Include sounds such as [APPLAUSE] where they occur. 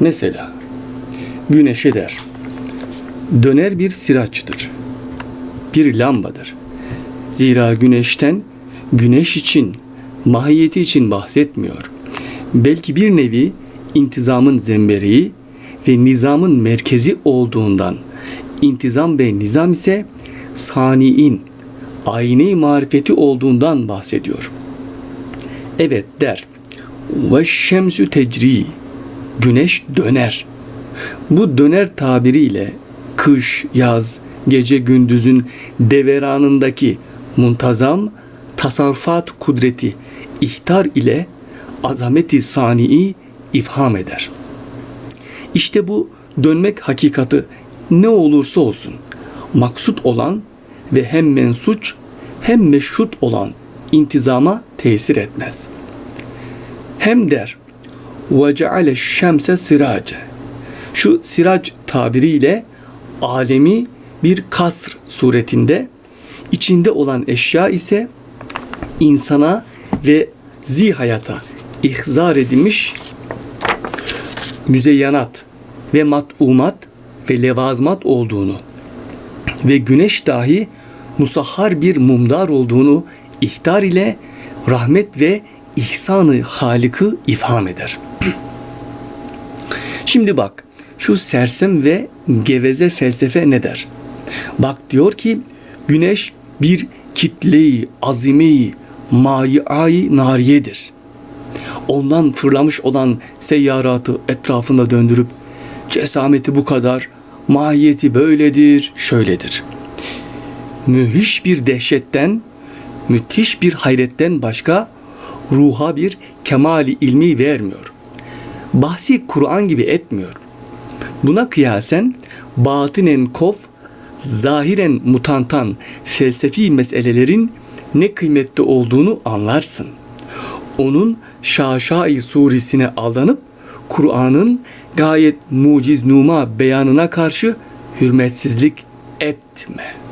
Mesela güneşe der. Döner bir siraçtır. Bir lambadır. Zira güneşten güneş için, mahiyeti için bahsetmiyor. Belki bir nevi intizamın zembereği ve nizamın merkezi olduğundan intizam ve nizam ise saniin, ayni marifeti olduğundan bahsediyor. Evet der. Ve şemsü tecri. Güneş döner. Bu döner tabiriyle kış, yaz, gece gündüzün deveranındaki muntazam tasarrufat kudreti ihtar ile azameti sani'i ifham eder. İşte bu dönmek hakikati ne olursa olsun maksut olan ve hem mensuç hem meşhut olan intizama tesir etmez. Hem der ve ceale şemse sirace. Şu sirac tabiriyle alemi bir kasr suretinde içinde olan eşya ise insana ve zihayata ihzar edilmiş müzeyyanat ve mat'umat ve levazmat olduğunu ve güneş dahi musahhar bir mumdar olduğunu ihtar ile rahmet ve ihsanı Halık'ı ifham eder. [CLEARS THROAT] Şimdi bak şu sersem ve geveze felsefe ne der? Bak diyor ki güneş bir kitleyi, azimi, mayi nariyedir. Ondan fırlamış olan seyyaratı etrafında döndürüp cesameti bu kadar, mahiyeti böyledir, şöyledir. Mühiş bir dehşetten, müthiş bir hayretten başka ruha bir kemali ilmi vermiyor. Bahsi Kur'an gibi etmiyor. Buna kıyasen batinen kof, zahiren mutantan felsefi meselelerin ne kıymetli olduğunu anlarsın. Onun Şaşai suresine aldanıp Kur'an'ın gayet muciz numa beyanına karşı hürmetsizlik etme.''